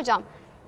hocam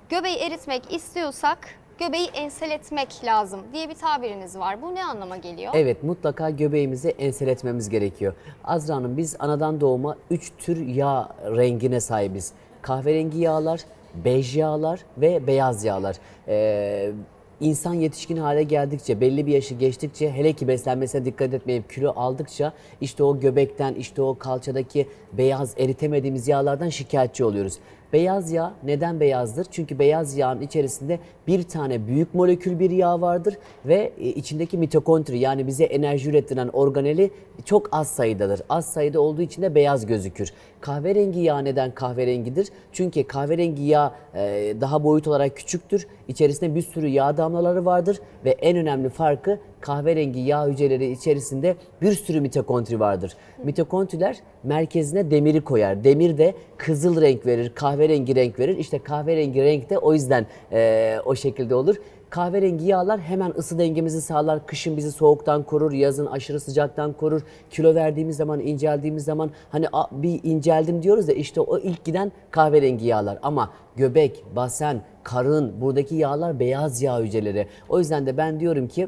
göbeği eritmek istiyorsak göbeği enseletmek lazım diye bir tabiriniz var. Bu ne anlama geliyor? Evet mutlaka göbeğimizi enseletmemiz gerekiyor. Azra Hanım biz anadan doğma 3 tür yağ rengine sahibiz. Kahverengi yağlar, bej yağlar ve beyaz yağlar. Ee, İnsan yetişkin hale geldikçe, belli bir yaşı geçtikçe, hele ki beslenmesine dikkat etmeyip kilo aldıkça işte o göbekten, işte o kalçadaki beyaz eritemediğimiz yağlardan şikayetçi oluyoruz. Beyaz yağ neden beyazdır? Çünkü beyaz yağın içerisinde bir tane büyük molekül bir yağ vardır ve e, içindeki mitokondri yani bize enerji ürettiren organeli çok az sayıdadır. Az sayıda olduğu için de beyaz gözükür. Kahverengi yağ neden kahverengidir? Çünkü kahverengi yağ e, daha boyut olarak küçüktür. İçerisinde bir sürü yağ damlaları vardır ve en önemli farkı kahverengi yağ hücreleri içerisinde bir sürü mitokondri vardır. Mitokondriler merkezine demiri koyar. Demir de kızıl renk verir, kahverengi renk verir. İşte kahverengi renk de o yüzden e, o şekilde olur. Kahverengi yağlar hemen ısı dengemizi sağlar. Kışın bizi soğuktan korur, yazın aşırı sıcaktan korur. Kilo verdiğimiz zaman, inceldiğimiz zaman hani "A, bir inceldim diyoruz ya işte o ilk giden kahverengi yağlar. Ama göbek, basen, karın buradaki yağlar beyaz yağ hücreleri. O yüzden de ben diyorum ki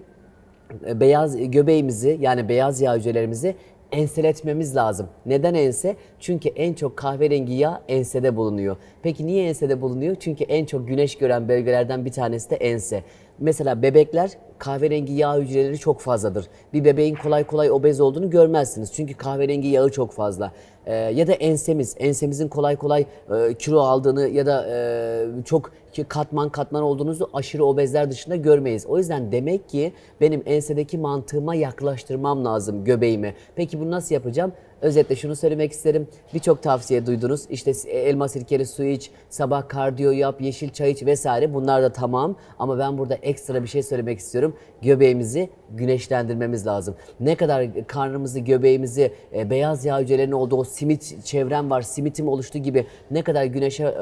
e, beyaz göbeğimizi yani beyaz yağ hücrelerimizi enseletmemiz lazım. Neden ense? Çünkü en çok kahverengi yağ ensede bulunuyor. Peki niye ensede bulunuyor? Çünkü en çok güneş gören bölgelerden bir tanesi de ense. Mesela bebekler kahverengi yağ hücreleri çok fazladır. Bir bebeğin kolay kolay obez olduğunu görmezsiniz. Çünkü kahverengi yağı çok fazla. Ee, ya da ensemiz, ensemizin kolay kolay e, kilo aldığını ya da e, çok katman katman olduğunuzu aşırı obezler dışında görmeyiz. O yüzden demek ki benim ensedeki mantığıma yaklaştırmam lazım göbeğimi. Peki bunu nasıl yapacağım? Özetle şunu söylemek isterim. Birçok tavsiye duydunuz. İşte elma sirkeli suyu iç, sabah kardiyo yap, yeşil çay iç vesaire. Bunlar da tamam. Ama ben burada ekstra bir şey söylemek istiyorum. Göbeğimizi güneşlendirmemiz lazım. Ne kadar karnımızı, göbeğimizi, e, beyaz yağ hücrelerinin olduğu o simit çevrem var, simitim oluştu gibi ne kadar güneşe e,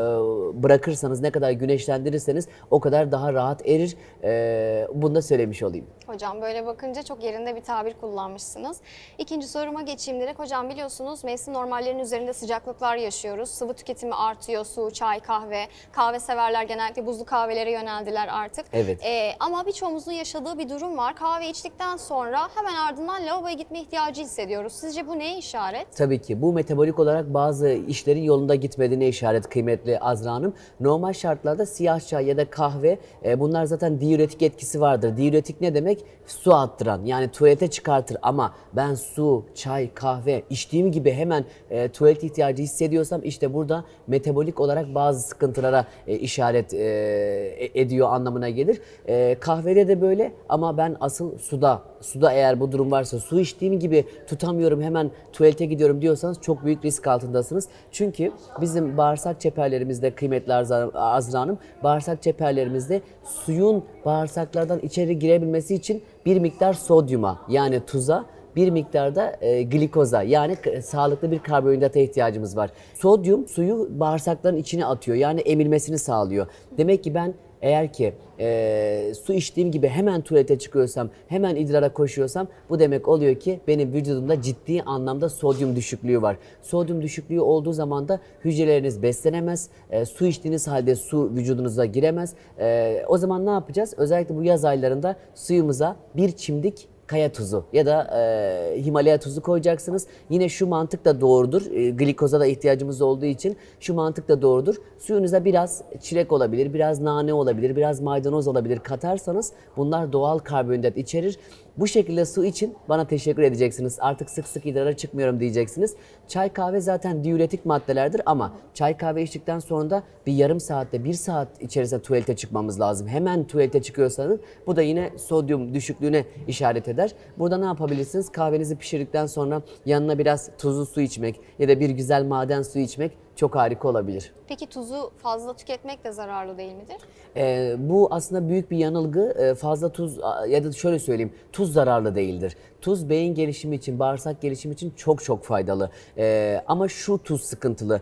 bırakırsanız, ne kadar güneşlendirirseniz o kadar daha rahat erir. E, bunu da söylemiş olayım. Hocam böyle bakınca çok yerinde bir tabir kullanmışsınız. İkinci soruma geçeyim direkt. Hocam biliyorsunuz mevsim normallerinin üzerinde sıcaklıklar yaşıyoruz. Sıvı tüketimi artıyor. Su, çay, kahve. Kahve severler genellikle buzlu kahvelere yöneldiler artık. Evet. Ee, ama birçoğumuzun yaşadığı bir durum var. Kahve içtikten sonra hemen ardından lavaboya gitme ihtiyacı hissediyoruz. Sizce bu neye işaret? Tabii ki bu metabolik olarak bazı işlerin yolunda gitmediğine işaret kıymetli Azra Hanım. Normal şartlarda siyah çay ya da kahve e, bunlar zaten diüretik etkisi vardır. Diüretik ne demek? Su attıran yani tuvalete çıkartır ama ben su, çay, kahve içtiğim gibi hemen e, tuvalet ihtiyacı hissediyorsam işte burada metabolik olarak bazı sıkıntılara e, işaret e, e- ediyor anlamına gelir. E, kahvede de böyle ama ben asıl suda suda eğer bu durum varsa su içtiğim gibi tutamıyorum hemen tuvalete gidiyorum diyorsanız çok büyük risk altındasınız. Çünkü bizim bağırsak çeperlerimizde kıymetli Azra Hanım bağırsak çeperlerimizde suyun bağırsaklardan içeri girebilmesi için bir miktar sodyuma yani tuza bir miktarda e, glikoza yani sağlıklı bir karbonhidrata ihtiyacımız var. Sodyum suyu bağırsakların içine atıyor yani emilmesini sağlıyor. Demek ki ben eğer ki e, su içtiğim gibi hemen tuvalete çıkıyorsam, hemen idrara koşuyorsam bu demek oluyor ki benim vücudumda ciddi anlamda sodyum düşüklüğü var. Sodyum düşüklüğü olduğu zaman da hücreleriniz beslenemez, e, su içtiğiniz halde su vücudunuza giremez. E, o zaman ne yapacağız? Özellikle bu yaz aylarında suyumuza bir çimdik kaya tuzu ya da e, Himalaya tuzu koyacaksınız. Yine şu mantık da doğrudur. E, glikoza da ihtiyacımız olduğu için şu mantık da doğrudur. Suyunuza biraz çilek olabilir, biraz nane olabilir, biraz maydanoz olabilir katarsanız bunlar doğal karbonhidrat içerir. Bu şekilde su için bana teşekkür edeceksiniz. Artık sık sık idrara çıkmıyorum diyeceksiniz. Çay kahve zaten diüretik maddelerdir ama çay kahve içtikten sonra da bir yarım saatte, bir saat içerisinde tuvalete çıkmamız lazım. Hemen tuvalete çıkıyorsanız bu da yine sodyum düşüklüğüne işaret eder. Burada ne yapabilirsiniz? Kahvenizi pişirdikten sonra yanına biraz tuzlu su içmek ya da bir güzel maden suyu içmek çok harika olabilir. Peki tuzu fazla tüketmek de zararlı değil midir? Ee, bu aslında büyük bir yanılgı. Ee, fazla tuz ya da şöyle söyleyeyim, tuz zararlı değildir. Tuz beyin gelişimi için, bağırsak gelişimi için çok çok faydalı. Ee, ama şu tuz sıkıntılı.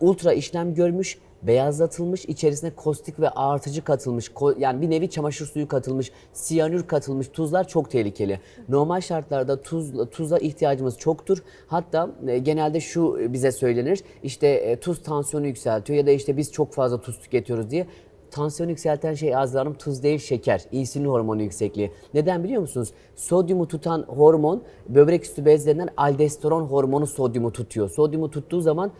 Ultra işlem görmüş beyazlatılmış, içerisine kostik ve artıcı katılmış, yani bir nevi çamaşır suyu katılmış, siyanür katılmış tuzlar çok tehlikeli. Normal şartlarda tuz, tuza ihtiyacımız çoktur. Hatta e, genelde şu bize söylenir, işte e, tuz tansiyonu yükseltiyor ya da işte biz çok fazla tuz tüketiyoruz diye. Tansiyonu yükselten şey Azra tuz değil şeker, insülin hormonu yüksekliği. Neden biliyor musunuz? Sodyumu tutan hormon böbrek üstü bezlerinden aldosteron hormonu sodyumu tutuyor. Sodyumu tuttuğu zaman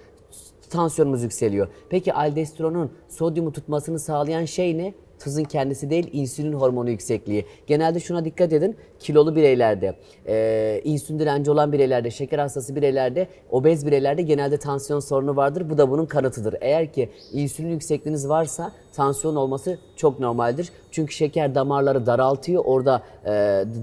tansiyonumuz yükseliyor. Peki aldosteronun sodyumu tutmasını sağlayan şey ne? Tuzun kendisi değil, insülin hormonu yüksekliği. Genelde şuna dikkat edin, kilolu bireylerde, e, insülin direnci olan bireylerde, şeker hastası bireylerde, obez bireylerde genelde tansiyon sorunu vardır. Bu da bunun kanıtıdır. Eğer ki insülin yüksekliğiniz varsa tansiyon olması çok normaldir. Çünkü şeker damarları daraltıyor, orada e,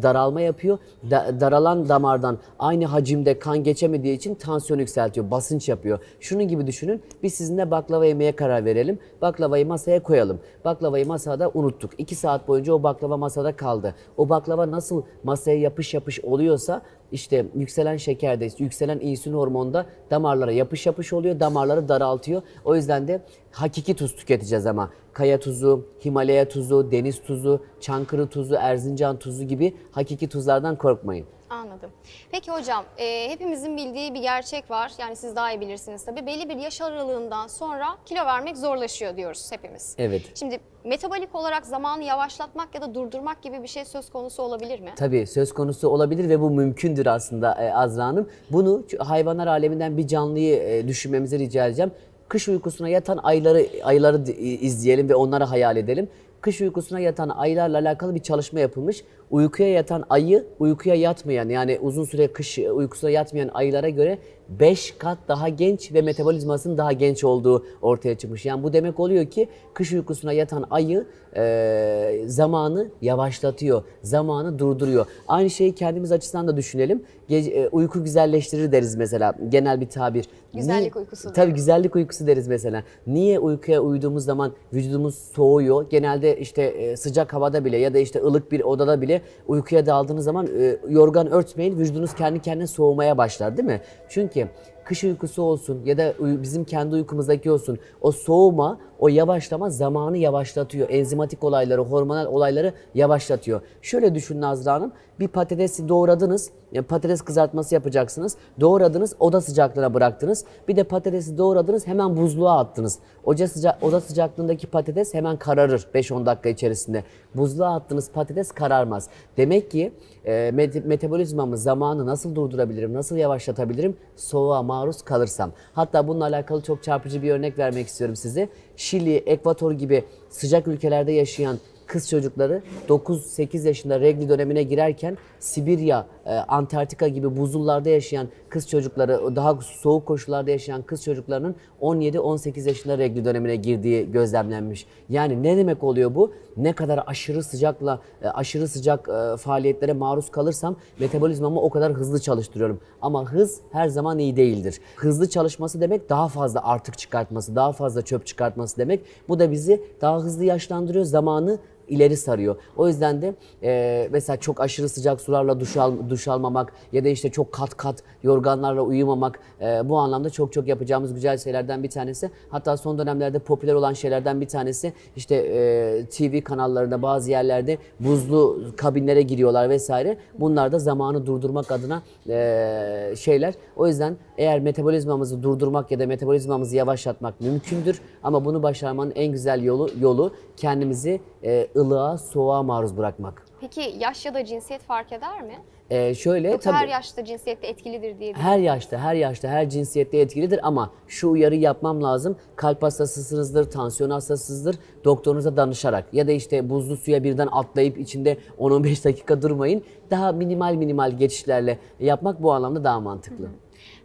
daralma yapıyor. Da- daralan damardan aynı hacimde kan geçemediği için tansiyon yükseltiyor, basınç yapıyor. Şunun gibi düşünün, biz sizinle baklava yemeye karar verelim. Baklavayı masaya koyalım. Baklavayı masada unuttuk. 2 saat boyunca o baklava masada kaldı. O baklava nasıl masaya yapış yapış oluyorsa işte yükselen şekerde, yükselen insülin hormonda damarlara yapış yapış oluyor, damarları daraltıyor. O yüzden de hakiki tuz tüketeceğiz ama kaya tuzu, Himalaya tuzu, deniz tuzu, Çankırı tuzu, Erzincan tuzu gibi hakiki tuzlardan korkmayın. Anladım. Peki hocam, e, hepimizin bildiği bir gerçek var. Yani siz daha iyi bilirsiniz tabii. Belli bir yaş aralığından sonra kilo vermek zorlaşıyor diyoruz hepimiz. Evet. Şimdi metabolik olarak zamanı yavaşlatmak ya da durdurmak gibi bir şey söz konusu olabilir mi? Tabii söz konusu olabilir ve bu mümkündür aslında e, Azra Hanım. Bunu hayvanlar aleminden bir canlıyı e, düşünmemizi rica edeceğim. Kış uykusuna yatan ayları ayları izleyelim ve onları hayal edelim. Kış uykusuna yatan aylarla alakalı bir çalışma yapılmış. Uykuya yatan ayı uykuya yatmayan yani uzun süre kış uykusuna yatmayan ayılara göre 5 kat daha genç ve metabolizmasının daha genç olduğu ortaya çıkmış. Yani bu demek oluyor ki kış uykusuna yatan ayı e, zamanı yavaşlatıyor, zamanı durduruyor. Aynı şeyi kendimiz açısından da düşünelim. Gece, e, uyku güzelleştirir deriz mesela genel bir tabir. Güzellik Niye- uykusu Tabii güzellik uykusu deriz mesela. Niye uykuya uyuduğumuz zaman vücudumuz soğuyor? Genelde işte e, sıcak havada bile ya da işte ılık bir odada bile uykuya daldığınız zaman e, yorgan örtmeyin vücudunuz kendi kendine soğumaya başlar değil mi? Çünkü kış uykusu olsun ya da bizim kendi uykumuzdaki olsun o soğuma, o yavaşlama zamanı yavaşlatıyor. Enzimatik olayları, hormonal olayları yavaşlatıyor. Şöyle düşünün Azra Hanım, bir patatesi doğradınız, patates kızartması yapacaksınız. Doğradınız, oda sıcaklığına bıraktınız. Bir de patatesi doğradınız, hemen buzluğa attınız. Oca sıca oda sıcaklığındaki patates hemen kararır 5-10 dakika içerisinde. Buzluğa attığınız patates kararmaz. Demek ki e, met- metabolizmamı, zamanı nasıl durdurabilirim, nasıl yavaşlatabilirim? Soğuğa maruz kalırsam. Hatta bununla alakalı çok çarpıcı bir örnek vermek istiyorum size. Şili, Ekvator gibi sıcak ülkelerde yaşayan kız çocukları 9-8 yaşında regli dönemine girerken Sibirya, Antarktika gibi buzullarda yaşayan kız çocukları, daha soğuk koşullarda yaşayan kız çocuklarının 17-18 yaşında regli dönemine girdiği gözlemlenmiş. Yani ne demek oluyor bu? Ne kadar aşırı sıcakla, e, aşırı sıcak e, faaliyetlere maruz kalırsam metabolizmamı o kadar hızlı çalıştırıyorum. Ama hız her zaman iyi değildir. Hızlı çalışması demek daha fazla artık çıkartması, daha fazla çöp çıkartması demek. Bu da bizi daha hızlı yaşlandırıyor, zamanı ileri sarıyor. O yüzden de e, mesela çok aşırı sıcak sularla duş, al, duş almamak ya da işte çok kat kat yorganlarla uyumamak e, bu anlamda çok çok yapacağımız güzel şeylerden bir tanesi. Hatta son dönemlerde popüler olan şeylerden bir tanesi işte e, TV kanallarında bazı yerlerde buzlu kabinlere giriyorlar vesaire. Bunlar da zamanı durdurmak adına e, şeyler. O yüzden eğer metabolizmamızı durdurmak ya da metabolizmamızı yavaşlatmak mümkündür ama bunu başarmanın en güzel yolu yolu kendimizi e, ılığa, soğuğa maruz bırakmak. Peki yaş ya da cinsiyet fark eder mi? E, şöyle Yoksa tabii her yaşta cinsiyette etkilidir diye her yaşta, her yaşta, her cinsiyette etkilidir ama şu uyarı yapmam lazım. Kalp hastasısınızdır, tansiyon hastasısınızdır. Doktorunuza danışarak ya da işte buzlu suya birden atlayıp içinde 10-15 dakika durmayın. Daha minimal minimal geçişlerle yapmak bu anlamda daha mantıklı.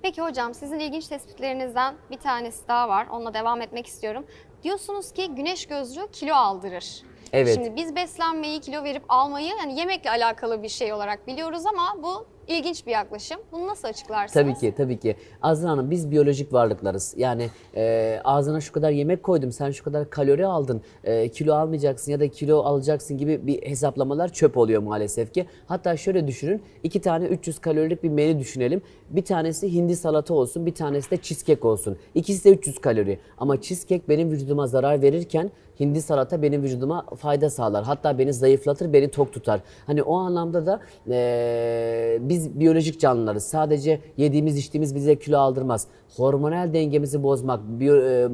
Peki hocam sizin ilginç tespitlerinizden bir tanesi daha var. Onunla devam etmek istiyorum. Diyorsunuz ki güneş gözlüğü kilo aldırır. Evet. Şimdi biz beslenmeyi, kilo verip almayı yani yemekle alakalı bir şey olarak biliyoruz ama bu İlginç bir yaklaşım. Bunu nasıl açıklarsınız? Tabii ki, tabii ki. Azra Hanım biz biyolojik varlıklarız. Yani e, ağzına şu kadar yemek koydum, sen şu kadar kalori aldın, e, kilo almayacaksın ya da kilo alacaksın gibi bir hesaplamalar çöp oluyor maalesef ki. Hatta şöyle düşünün, iki tane 300 kalorilik bir menü düşünelim. Bir tanesi hindi salata olsun, bir tanesi de cheesecake olsun. İkisi de 300 kalori. Ama cheesecake benim vücuduma zarar verirken hindi salata benim vücuduma fayda sağlar. Hatta beni zayıflatır, beni tok tutar. Hani o anlamda da eee, biz biyolojik canlılarız. Sadece yediğimiz içtiğimiz bize kilo aldırmaz. Hormonal dengemizi bozmak, biyo, eee,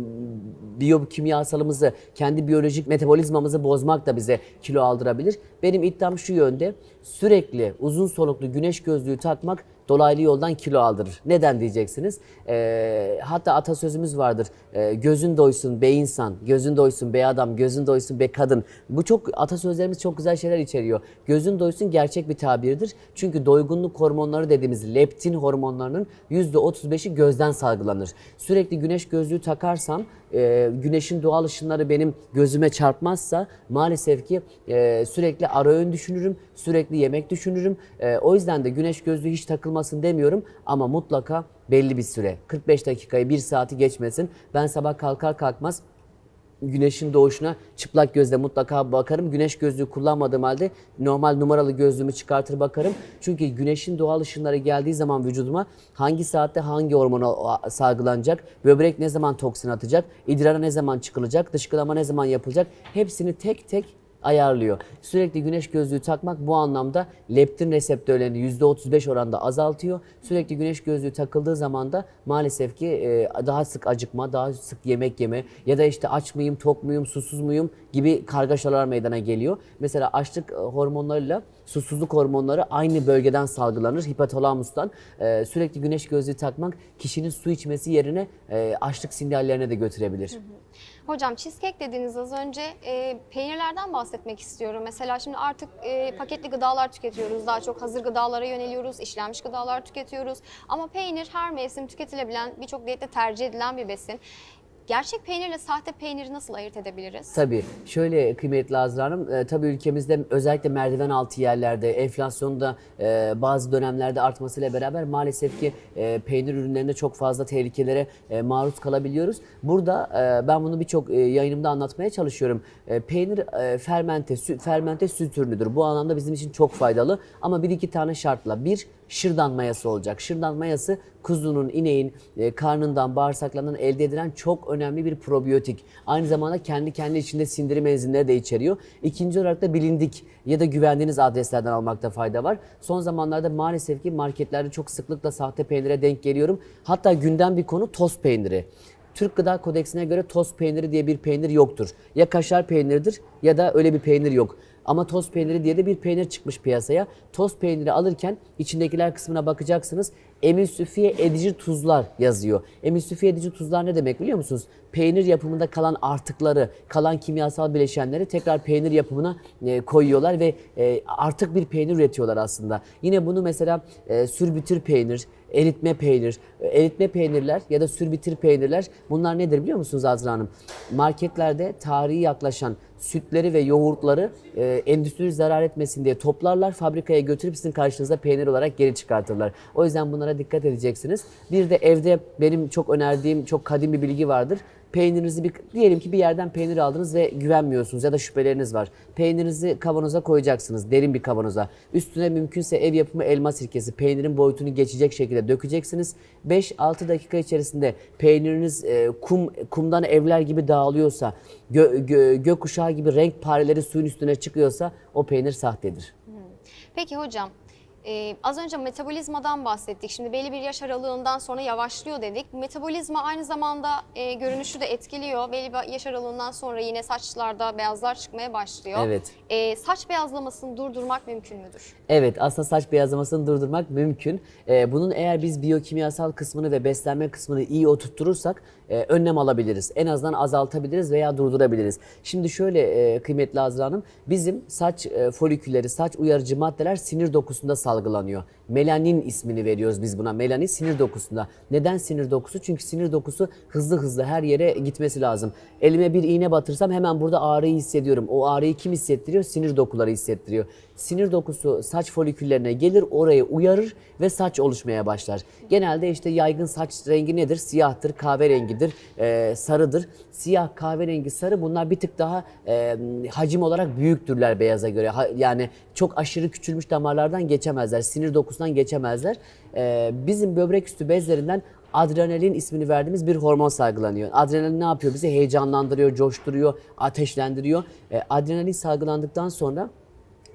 biyokimyasalımızı, kendi biyolojik metabolizmamızı bozmak da bize kilo aldırabilir. Benim iddiam şu yönde. Sürekli uzun soluklu güneş gözlüğü takmak dolaylı yoldan kilo aldırır. Neden diyeceksiniz? Ee, hatta atasözümüz vardır. Ee, gözün doysun be insan, gözün doysun be adam, gözün doysun be kadın. Bu çok atasözlerimiz çok güzel şeyler içeriyor. Gözün doysun gerçek bir tabirdir. Çünkü doygunluk hormonları dediğimiz leptin hormonlarının %35'i gözden salgılanır. Sürekli güneş gözlüğü takarsam e, güneşin doğal ışınları benim gözüme çarpmazsa maalesef ki e, sürekli ara öğün düşünürüm, sürekli yemek düşünürüm. E, o yüzden de güneş gözlüğü hiç takılmasın demiyorum ama mutlaka belli bir süre 45 dakikayı 1 saati geçmesin. Ben sabah kalkar kalkmaz güneşin doğuşuna çıplak gözle mutlaka bakarım. Güneş gözlüğü kullanmadığım halde normal numaralı gözlüğümü çıkartır bakarım. Çünkü güneşin doğal ışınları geldiği zaman vücuduma hangi saatte hangi hormon salgılanacak, böbrek ne zaman toksin atacak, idrara ne zaman çıkılacak, dışkılama ne zaman yapılacak hepsini tek tek ayarlıyor. Sürekli güneş gözlüğü takmak bu anlamda leptin reseptörlerini %35 oranda azaltıyor. Sürekli güneş gözlüğü takıldığı zaman da maalesef ki e, daha sık acıkma, daha sık yemek yeme ya da işte aç mıyım, tok muyum, susuz muyum gibi kargaşalar meydana geliyor. Mesela açlık e, hormonlarıyla susuzluk hormonları aynı bölgeden salgılanır hipotalamustan. E, sürekli güneş gözlüğü takmak kişinin su içmesi yerine açlık sinyallerine de götürebilir. Hocam cheesecake dediğiniz az önce e, peynirlerden bahsetmek istiyorum. Mesela şimdi artık e, paketli gıdalar tüketiyoruz. Daha çok hazır gıdalara yöneliyoruz. işlenmiş gıdalar tüketiyoruz. Ama peynir her mevsim tüketilebilen, birçok diyette tercih edilen bir besin. Gerçek peynirle sahte peyniri nasıl ayırt edebiliriz? Tabii. Şöyle kıymetli Azra Hanım, e, tabii ülkemizde özellikle merdiven altı yerlerde enflasyonun da e, bazı dönemlerde artmasıyla beraber maalesef ki e, peynir ürünlerinde çok fazla tehlikelere e, maruz kalabiliyoruz. Burada e, ben bunu birçok e, yayınımda anlatmaya çalışıyorum. E, peynir e, fermente, sü, fermente süt ürünüdür. Bu anlamda bizim için çok faydalı ama bir iki tane şartla. Bir, şırdan mayası olacak. Şırdan mayası kuzunun, ineğin e, karnından, bağırsaklarından elde edilen çok önemli bir probiyotik. Aynı zamanda kendi kendi içinde sindirim enzimleri de içeriyor. İkinci olarak da bilindik ya da güvendiğiniz adreslerden almakta fayda var. Son zamanlarda maalesef ki marketlerde çok sıklıkla sahte peynire denk geliyorum. Hatta gündem bir konu toz peyniri. Türk Gıda Kodeksine göre toz peyniri diye bir peynir yoktur. Ya kaşar peyniridir ya da öyle bir peynir yok. Ama toz peyniri diye de bir peynir çıkmış piyasaya. Toz peyniri alırken içindekiler kısmına bakacaksınız. Emülsifiye edici tuzlar yazıyor. Emülsifiye edici tuzlar ne demek biliyor musunuz? Peynir yapımında kalan artıkları, kalan kimyasal bileşenleri tekrar peynir yapımına e, koyuyorlar ve e, artık bir peynir üretiyorlar aslında. Yine bunu mesela e, sürbütür peynir, eritme peynir, eritme peynirler ya da sürbitir peynirler bunlar nedir biliyor musunuz Azra Hanım? Marketlerde tarihi yaklaşan sütleri ve yoğurtları e, endüstri zarar etmesin diye toplarlar, fabrikaya götürüp sizin karşınıza peynir olarak geri çıkartırlar. O yüzden bunlara dikkat edeceksiniz. Bir de evde benim çok önerdiğim çok kadim bir bilgi vardır. Peynirinizi bir, diyelim ki bir yerden peynir aldınız ve güvenmiyorsunuz ya da şüpheleriniz var. Peynirinizi kavanoza koyacaksınız, derin bir kavanoza. Üstüne mümkünse ev yapımı elma sirkesi, peynirin boyutunu geçecek şekilde dökeceksiniz. 5-6 dakika içerisinde peyniriniz e, kum kumdan evler gibi dağılıyorsa, gö, gö, gökkuşağı gibi renk pareleri suyun üstüne çıkıyorsa o peynir sahtedir. Peki hocam, e, az önce metabolizmadan bahsettik. Şimdi belli bir yaş aralığından sonra yavaşlıyor dedik. Metabolizma aynı zamanda e, görünüşü de etkiliyor. Belli bir yaş aralığından sonra yine saçlarda beyazlar çıkmaya başlıyor. Evet. E, saç beyazlamasını durdurmak mümkün müdür? Evet aslında saç beyazlamasını durdurmak mümkün. Ee, bunun eğer biz biyokimyasal kısmını ve beslenme kısmını iyi oturtturursak e, önlem alabiliriz. En azından azaltabiliriz veya durdurabiliriz. Şimdi şöyle e, kıymetli Azra Hanım bizim saç e, folikülleri, saç uyarıcı maddeler sinir dokusunda salgılanıyor. Melanin ismini veriyoruz biz buna. Melanin sinir dokusunda. Neden sinir dokusu? Çünkü sinir dokusu hızlı hızlı her yere gitmesi lazım. Elime bir iğne batırsam hemen burada ağrıyı hissediyorum. O ağrıyı kim hissettiriyor? Sinir dokuları hissettiriyor. Sinir dokusu saç foliküllerine gelir, orayı uyarır ve saç oluşmaya başlar. Genelde işte yaygın saç rengi nedir? Siyahtır, kahverengidir, e, sarıdır. Siyah, kahverengi, sarı bunlar bir tık daha e, hacim olarak büyüktürler beyaza göre. Yani çok aşırı küçülmüş damarlardan geçemezler, sinir dokusundan geçemezler. E, bizim böbrek üstü bezlerinden adrenalin ismini verdiğimiz bir hormon salgılanıyor. Adrenalin ne yapıyor? Bizi heyecanlandırıyor, coşturuyor, ateşlendiriyor. E, adrenalin salgılandıktan sonra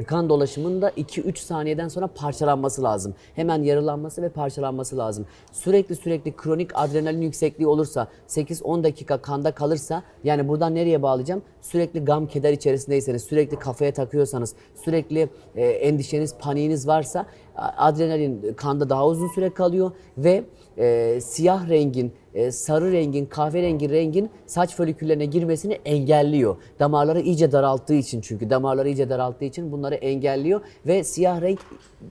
kan dolaşımının da 2-3 saniyeden sonra parçalanması lazım. Hemen yarılanması ve parçalanması lazım. Sürekli sürekli kronik adrenalin yüksekliği olursa, 8-10 dakika kanda kalırsa, yani buradan nereye bağlayacağım? Sürekli gam keder içerisindeyseniz, sürekli kafaya takıyorsanız, sürekli e, endişeniz, paniğiniz varsa adrenalin kanda daha uzun süre kalıyor ve e, siyah rengin, e, sarı rengin, kahverengi rengin saç foliküllerine girmesini engelliyor. Damarları iyice daralttığı için çünkü damarları iyice daralttığı için bunları engelliyor ve siyah renk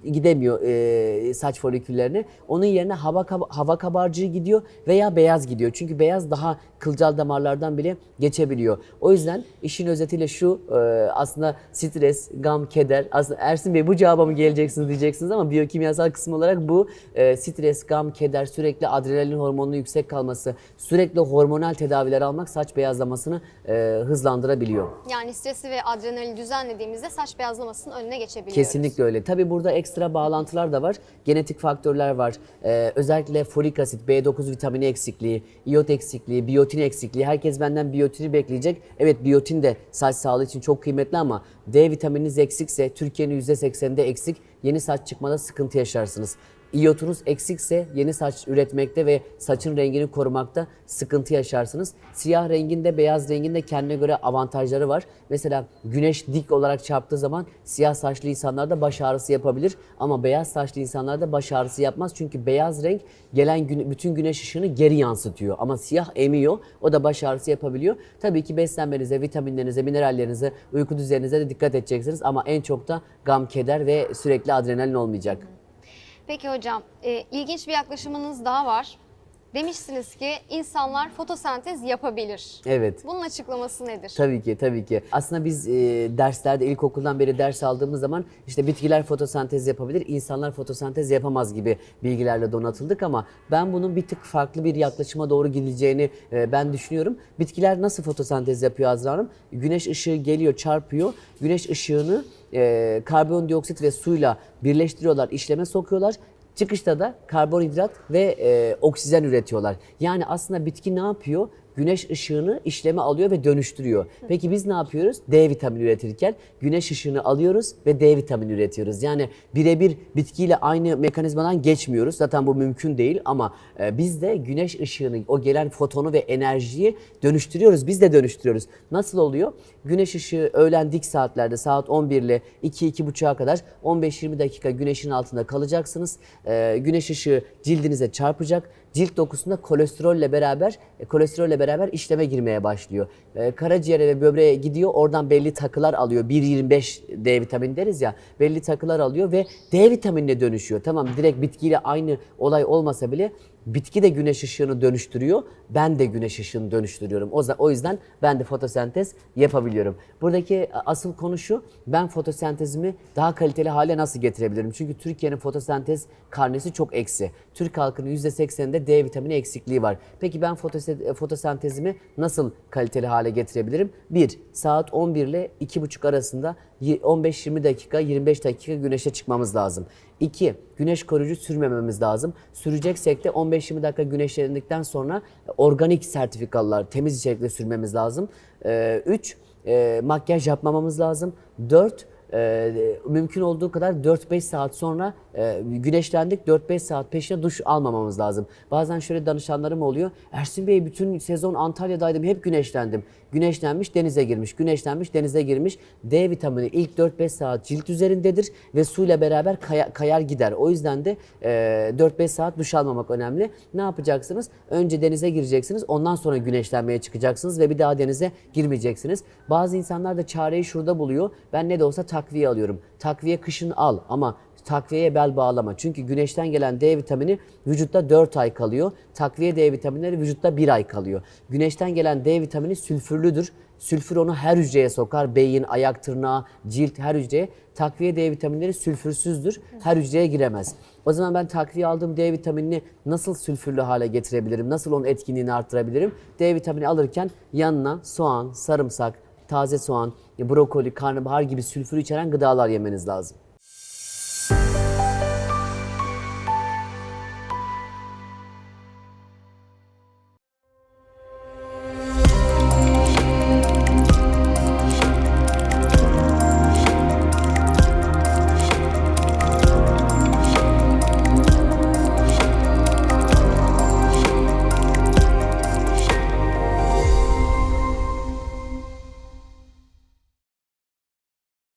gidemiyor e, saç foliküllerine. Onun yerine hava hava kabarcığı gidiyor veya beyaz gidiyor. Çünkü beyaz daha kılcal damarlardan bile geçebiliyor. O yüzden işin özetiyle şu e, aslında stres, gam, keder. Aslında Ersin Bey bu cevaba mı geleceksiniz diyeceksiniz ama biyokimyasal kısım olarak bu e, stres, gam, keder, sürekli adrenalin hormonunun yüksek kalması, sürekli hormonal tedaviler almak saç beyazlamasını e, hızlandırabiliyor. Yani stresi ve adrenalini düzenlediğimizde saç beyazlamasının önüne geçebiliyoruz. Kesinlikle öyle. Tabii burada ekstra bağlantılar da var. Genetik faktörler var. Ee, özellikle folik asit, B9 vitamini eksikliği, iot eksikliği, biyotin eksikliği. Herkes benden biyotini bekleyecek. Evet biyotin de saç sağlığı için çok kıymetli ama D vitamininiz eksikse, Türkiye'nin %80'inde eksik, yeni saç çıkmada sıkıntı yaşarsınız. İyotunuz eksikse yeni saç üretmekte ve saçın rengini korumakta sıkıntı yaşarsınız. Siyah renginde, beyaz renginde kendine göre avantajları var. Mesela güneş dik olarak çarptığı zaman siyah saçlı insanlarda baş ağrısı yapabilir ama beyaz saçlı insanlarda baş ağrısı yapmaz. Çünkü beyaz renk gelen güne- bütün güneş ışığını geri yansıtıyor ama siyah emiyor. O da baş ağrısı yapabiliyor. Tabii ki beslenmenize, vitaminlerinize, minerallerinize, uyku düzeninize de dikkat edeceksiniz ama en çok da gam, keder ve sürekli adrenalin olmayacak. Peki hocam, e, ilginç bir yaklaşımınız daha var. Demişsiniz ki insanlar fotosentez yapabilir. Evet. Bunun açıklaması nedir? Tabii ki, tabii ki. Aslında biz e, derslerde ilkokuldan beri ders aldığımız zaman işte bitkiler fotosentez yapabilir, insanlar fotosentez yapamaz gibi bilgilerle donatıldık ama ben bunun bir tık farklı bir yaklaşıma doğru gidileceğini e, ben düşünüyorum. Bitkiler nasıl fotosentez yapıyor Azra Hanım? Güneş ışığı geliyor, çarpıyor. Güneş ışığını e, karbondioksit ve suyla birleştiriyorlar, işleme sokuyorlar. Çıkışta da karbonhidrat ve e, oksijen üretiyorlar. Yani aslında bitki ne yapıyor? Güneş ışığını işleme alıyor ve dönüştürüyor. Peki biz ne yapıyoruz? D vitamini üretirken güneş ışığını alıyoruz ve D vitamini üretiyoruz. Yani birebir bitkiyle aynı mekanizmadan geçmiyoruz. Zaten bu mümkün değil ama e, biz de güneş ışığını, o gelen fotonu ve enerjiyi dönüştürüyoruz. Biz de dönüştürüyoruz. Nasıl oluyor? Güneş ışığı öğlen dik saatlerde saat 11 ile 2-2.30'a kadar 15-20 dakika güneşin altında kalacaksınız. E, güneş ışığı cildinize çarpacak cilt dokusunda kolesterolle beraber e, kolesterolle beraber işleme girmeye başlıyor. E, karaciğere ve böbreğe gidiyor. Oradan belli takılar alıyor. 1.25 D vitamini deriz ya. Belli takılar alıyor ve D vitaminine dönüşüyor. Tamam direkt bitkiyle aynı olay olmasa bile bitki de güneş ışığını dönüştürüyor. Ben de güneş ışığını dönüştürüyorum. O, o yüzden ben de fotosentez yapabiliyorum. Buradaki asıl konu şu. Ben fotosentezimi daha kaliteli hale nasıl getirebilirim? Çünkü Türkiye'nin fotosentez karnesi çok eksi. Türk halkının %80'inde D vitamini eksikliği var. Peki ben fotose- fotosentezimi nasıl kaliteli hale getirebilirim? 1. Saat 11 ile 2.30 arasında 15-20 dakika, 25 dakika güneşe çıkmamız lazım. 2. Güneş koruyucu sürmememiz lazım. Süreceksek de 15-20 dakika güneşlendikten sonra organik sertifikalılar temiz içerikle sürmemiz lazım. 3. makyaj yapmamamız lazım. 4. mümkün olduğu kadar 4-5 saat sonra e, güneşlendik 4-5 saat peşine duş almamamız lazım. Bazen şöyle danışanlarım oluyor. Ersin Bey bütün sezon Antalya'daydım hep güneşlendim. Güneşlenmiş denize girmiş, güneşlenmiş denize girmiş. D vitamini ilk 4-5 saat cilt üzerindedir ve suyla beraber kaya- kayar gider. O yüzden de e, 4-5 saat duş almamak önemli. Ne yapacaksınız? Önce denize gireceksiniz ondan sonra güneşlenmeye çıkacaksınız ve bir daha denize girmeyeceksiniz. Bazı insanlar da çareyi şurada buluyor. Ben ne de olsa takviye alıyorum. Takviye kışın al ama takviyeye bel bağlama. Çünkü güneşten gelen D vitamini vücutta 4 ay kalıyor. Takviye D vitaminleri vücutta 1 ay kalıyor. Güneşten gelen D vitamini sülfürlüdür. Sülfür onu her hücreye sokar. Beyin, ayak, tırnağı, cilt her hücreye. Takviye D vitaminleri sülfürsüzdür. Her hücreye giremez. O zaman ben takviye aldığım D vitaminini nasıl sülfürlü hale getirebilirim? Nasıl onun etkinliğini arttırabilirim? D vitamini alırken yanına soğan, sarımsak, taze soğan, brokoli, karnabahar gibi sülfür içeren gıdalar yemeniz lazım.